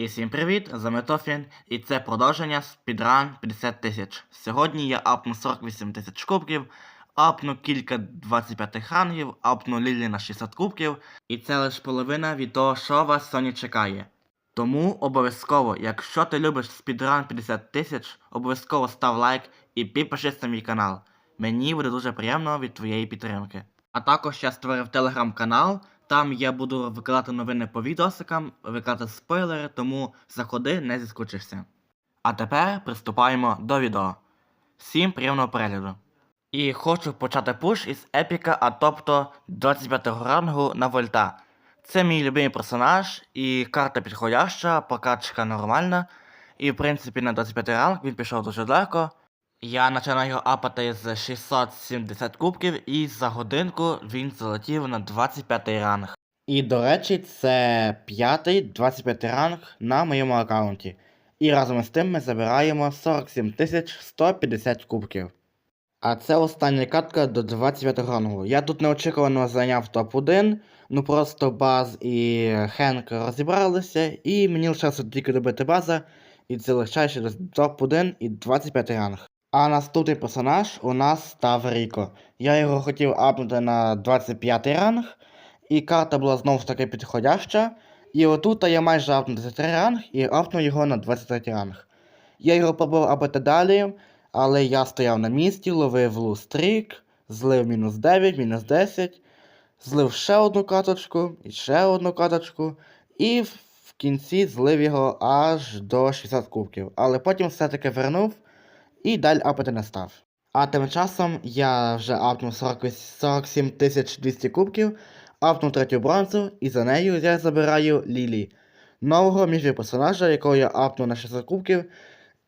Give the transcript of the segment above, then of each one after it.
І всім привіт, з вами Тофін, і це продовження спідран 50 тисяч. Сьогодні я апну 48 тисяч кубків, апну кілька 25 рангів, апну Лілі на 60 кубків, і це лише половина від того, що вас сьогодні чекає. Тому обов'язково, якщо ти любиш спідран 50 тисяч, обов'язково став лайк і підпишись на мій канал. Мені буде дуже приємно від твоєї підтримки. А також я створив телеграм-канал, там я буду викладати новини по відосикам, викладати спойлери, тому заходи, не зіскучишся. А тепер приступаємо до відео. Всім приємного перегляду. І хочу почати пуш із епіка, а тобто 25 го рангу на вольта. Це мій любимий персонаж, і карта підходяща, прокачка нормальна. І в принципі на 25 ранг він пішов дуже далеко. Я починаю апати з 670 кубків, і за годинку він залетів на 25 ранг. І до речі, це п'ятий 25 ранг на моєму аккаунті. І разом з тим ми забираємо 47 150 кубків. А це остання катка до 25 рангу. Я тут неочікувано зайняв топ-1, ну просто Баз і Хенк розібралися, і мені лишилося тільки добити база, і це лишаючи до топ-1 і 25 ранг. А наступний персонаж у нас став Ріко. Я його хотів апнути на 25 ранг, і карта була знову ж таки підходяща. І отут я майже апнув 23 ранг і апнув його на 23 ранг. Я його пробував апати далі, але я стояв на місці, ловив лустрік, злив мінус 9, мінус 10, злив ще одну каточку, і ще одну каточку, і в кінці злив його аж до 60 кубків. Але потім все-таки вернув і далі апати не став. А тим часом я вже апнув 40, 47 200 кубків, апнув третю бронзу, і за нею я забираю Лілі, нового міжві персонажа, якого я апнув на 60 кубків.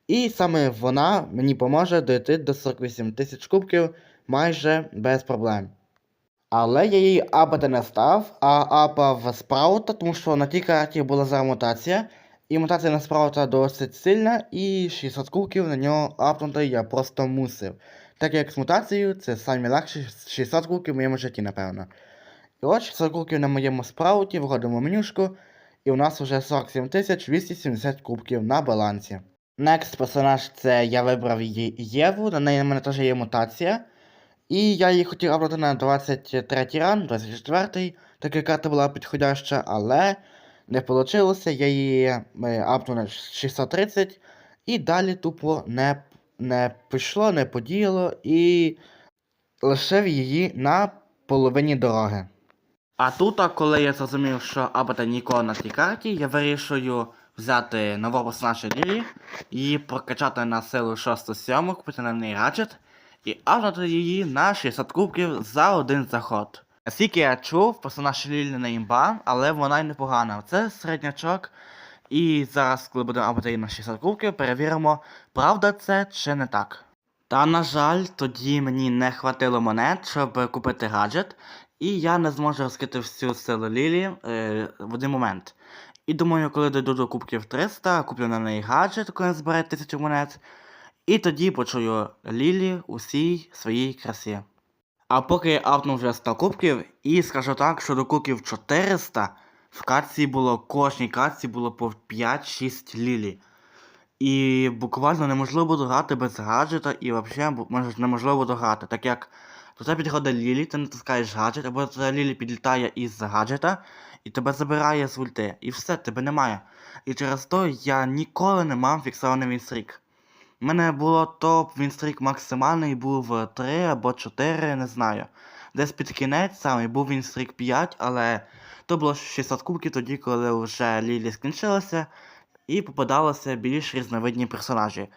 І саме вона мені поможе дойти до 48 тисяч кубків майже без проблем. Але я її апати не став, а апав спраута, тому що на тій карті була зараз мутація. І мутація на спраута досить сильна, і 600 кубків на нього апнути я просто мусив. Так як з мутацією це самі легші 600 кубків в моєму житті, напевно. І от 600 кубків на моєму спрауті, виходимо в менюшку, і у нас вже 47 270 кубків на балансі. Next персонаж це я вибрав Єву, на неї в мене теж є мутація. І я її хотів апнути на 23 ран, 24, так як карта була підходяща, але не вийшло, я її апнув на 630, і далі тупо не, не пішло, не подіяло і лишив її на половині дороги. А тут, коли я зрозумів, що апати нікого на цій карті, я вирішую взяти нового персонажа Лілі, її прокачати на силу 6-7, купити на неї гаджет і апнути її на 60 кубків за один заход. Наскільки я чув, персонаж Лілі не імба, але вона й непогана. Це середнячок. І зараз, коли будемо апати на 60 кубків, перевіримо, правда це чи не так. Та на жаль, тоді мені не хватило монет, щоб купити гаджет, і я не зможу розкрити всю силу Лілі е, в один момент. І думаю, коли дойду до кубків 300, куплю на неї гаджет, коли збере 1000 монет, і тоді почую Лілі у всій своїй красі. А поки я апнув вже 100 кубків, і скажу так, що до кубків 400 в катці було, кожній катці було по 5-6 лілі. І буквально неможливо було грати без гаджета, і взагалі неможливо було грати, так як до тебе підходить Лілі, ти натискаєш гаджет, або ця Лілі підлітає із гаджета і тебе забирає з ульти. І все, тебе немає. І через то я ніколи не мав фіксований вінстрік. У мене було топ вінстрік максимальний був 3 або 4, не знаю. Десь під кінець саме був вінстрік 5, але то було 600 кубків тоді, коли вже Лілі скінчилася, і попадалися більш різновидні персонажі.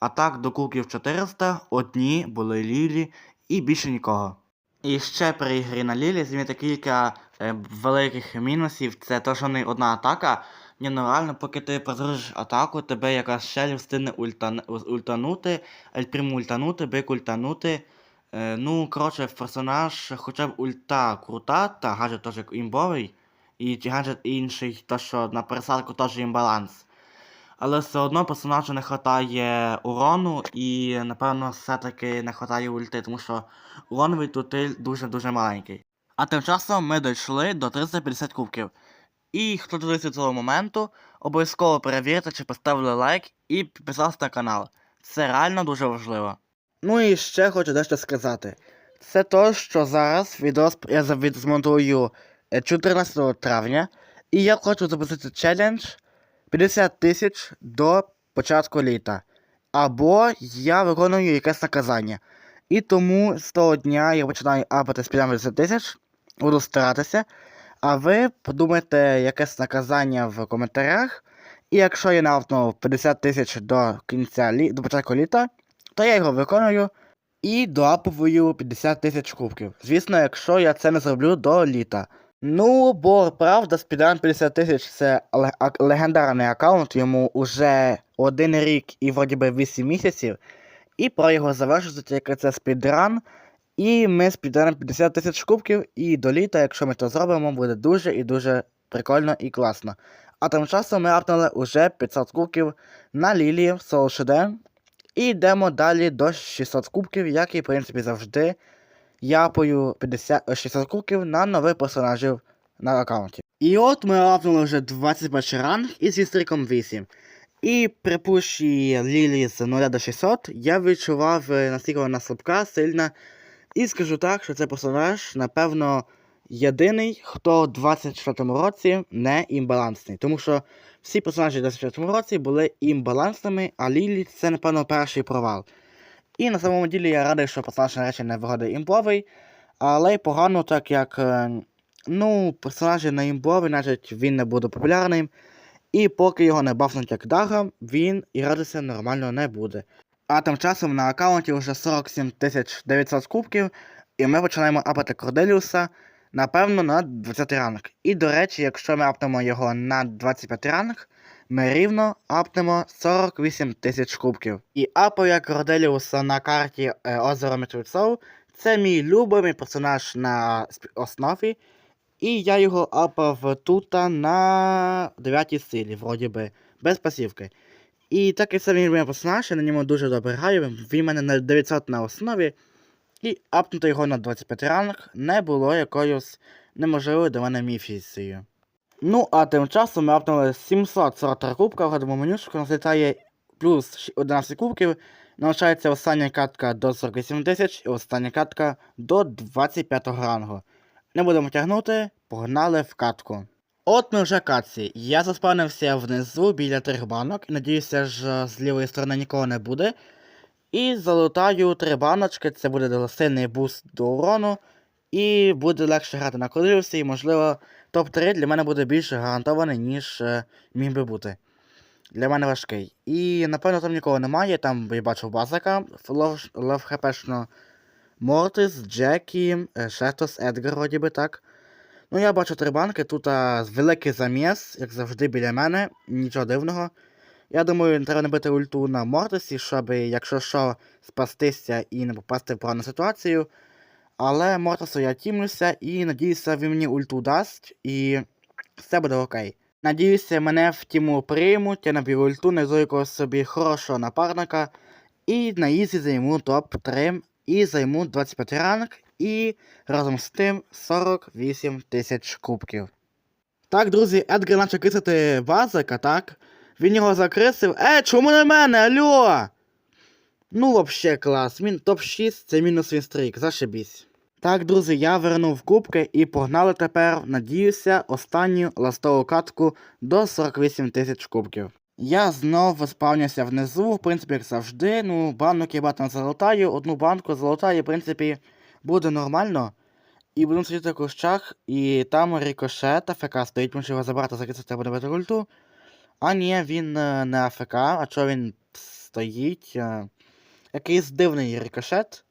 А так до кубків 400 одні були Лілі і більше нікого. І ще при ігрі на Лілі змінити кілька е, великих мінусів. Це те, що не одна атака. Ні, ну поки ти прозориш атаку, тебе якась щель встигне ультан... ультанути, ельприм ультанути, бик ультанути. Е, ну, коротше, персонаж, хоча б ульта крута, та гаджет теж імбовий, і гаджет інший, то що на пересадку теж імбаланс. Але все одно персонажу не вистачає урону і, напевно, все-таки не вистачає ульти, тому що уроновий тутиль дуже-дуже маленький. А тим часом ми дійшли до 350 кубків. І хто дивився цього моменту, обов'язково перевірте, чи поставили лайк і підписався на канал. Це реально дуже важливо. Ну і ще хочу дещо сказати. Це то, що зараз відео я змонтую е, 14 травня, і я хочу запустити челендж 50 тисяч до початку літа. Або я виконую якесь наказання. І тому з того дня я починаю апати з 50 тисяч, буду старатися. А ви подумайте якесь наказання в коментарях. І якщо я наапну 50 тисяч до кінця лі... до початку літа, то я його виконую і доаповую 50 тисяч кубків. Звісно, якщо я це не зроблю до літа. Ну, бо правда, спідран 50 тисяч це легендарний аккаунт, йому уже один рік і вроді би 8 місяців. І про його завершити тільки це спідран. І ми спідранимо 50 тисяч кубків, і до літа, якщо ми це зробимо, буде дуже і дуже прикольно і класно. А тим часом ми апнули уже 500 кубків на Лілії в Соло І йдемо далі до 600 кубків, як і в принципі завжди. Я апаю 50, е, 600 кубків на нових персонажів на аккаунті. І от ми апнули вже 21 ранг із вістриком 8. І при пуші Лілі з 0 до 600 я відчував, е, наскільки вона слабка, сильна. І скажу так, що цей персонаж, напевно, єдиний, хто в 24 році не імбалансний. Тому що всі персонажі в 24 році були імбалансними, а Лілі це, напевно, перший провал. І на самому ділі я радий, що персонаж нарешті не виходить імбовий, але й погано, так як е, ну, персонажі не імбовий, значить він не буде популярним. І поки його не бафнуть як дага, він і радитися нормально не буде. А тим часом на аккаунті вже 47 900 кубків, і ми починаємо апати Корделіуса, напевно, на 20 ранг. І до речі, якщо ми апнемо його на 25 ранг, ми рівно апнемо 48 тисяч кубків. І апаю я Корделіуса на карті е, Озеро Мертвецов. Це мій любимий персонаж на основі. І я його апав тут на 9 силі, вроді би, без пасівки. І так як це мій персонаж, я на ньому дуже добре граю, він в мене на 900 на основі. І апнути його на 25 ранг не було якоюсь неможливою для мене міфіцією. Ну, а тим часом ми апнули 743 кубка, вгадимо менюшку, нас плюс 11 кубків. Залишається остання катка до 48 тисяч і остання катка до 25 рангу. Не будемо тягнути, погнали в катку. От ми вже в катці. Я заспавнився внизу біля трьох банок. Надіюся, що з лівої сторони нікого не буде. І залутаю три баночки, це буде сильний буст до урону. І буде легше грати на колірусі, і можливо топ-3 для мене буде більш гарантований, ніж е, міг би бути. Для мене важкий. І напевно там нікого немає. Там я бачив базака, лов, хпшно Мортис, Джекі, е, Шетос, Едгар, вроді би так. Ну, я бачу три банки, тут а, великий заміс, як завжди, біля мене, нічого дивного. Я думаю, треба набити ульту на Мортисі, щоб, якщо що, спастися і не попасти в погану ситуацію. Але Мортису я тімлюся і надіюся, він мені ульту дасть, і все буде окей. Надіюся, мене в тіму приймуть, я наб'ю ульту, знайду якогось собі хорошого напарника. І на ізі займу топ-3 і займу 25 ранг, і разом з тим 48 тисяч кубків. Так, друзі, Едгар наче кисати базика, так? Він його закрисив. Е, чому на мене? Алло? Ну, вообще клас. Він топ-6, це мінус вінстрік, зашибісь. Так, друзі, я вернув кубки і погнали тепер, надіюся, останню ластову катку до 48 тисяч кубків. Я знов спавнюся внизу, в принципі, як завжди. Ну, банок я багато не залутаю, одну банку залутаю, в принципі, буде нормально. І будемо сидіти в кущах, і там рикошет АФК стоїть, може його забрати, закрити треба добити ульту. А ні, він е, не АФК, а чого він стоїть? е, Якийсь дивний рикошет.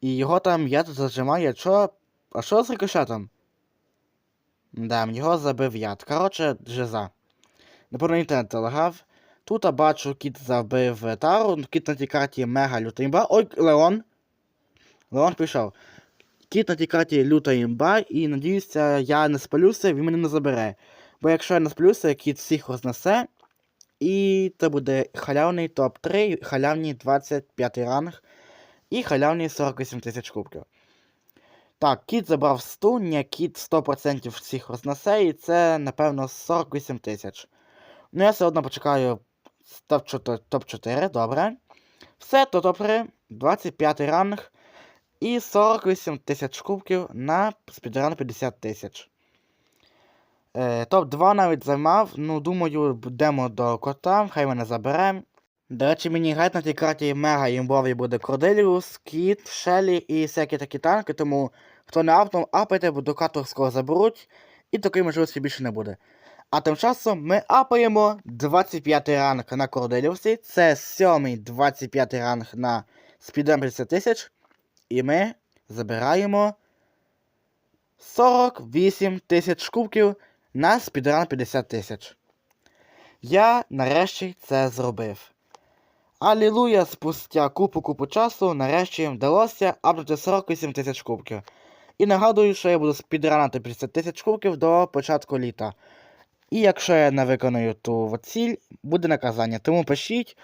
І його там я тут зажимаю, чо? А що з рикошетом? Да, його забив яд. Коротше, жиза. Напевно, інтернет залагав. Тут я бачу, кіт забив тару, кіт на тій карті мега люта імба. Ой, Леон! Леон пішов. Кіт на тій карті люта імба, і надіюся, я не спалюся, він мене не забере. Бо якщо я не спалюся, кіт всіх рознесе. І це буде халявний топ-3, халявний 25 ранг і халявний 48 тисяч кубків. Так, кіт забрав стуння, кіт 100% всіх рознесе, і це, напевно, 48 тисяч. Ну, я все одно почекаю топ-4, добре. Все, то топ-3, 25 ранг і 48 тисяч кубків на спідран 50 тисяч. Е, топ-2 навіть займав. Ну, думаю, будемо до кота, хай мене забере. До речі, мені грати на тій карті мега імбовий буде Корделіус, Кіт, Шелі і всякі такі танки, тому хто не апнув, апайте, бо до кату скоро заберуть, і такої можливості більше не буде. А тим часом ми апаємо 25 ранг на Корделіусі, це 7 25 ранг на спідран 50 тисяч, і ми забираємо 48 тисяч кубків на спідран 50 тисяч. Я нарешті це зробив. Алілуя, спустя купу-купу часу, нарешті вдалося апнути 48 тисяч кубків. І нагадую, що я буду спідранати 50 тисяч кубків до початку літа. І якщо я не виконую ту ціль, буде наказання. Тому пишіть.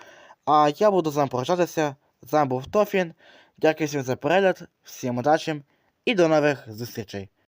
А я буду з вами прощатися. З вами був Тофін. Дякую всім за перегляд, всім удачі і до нових зустрічей.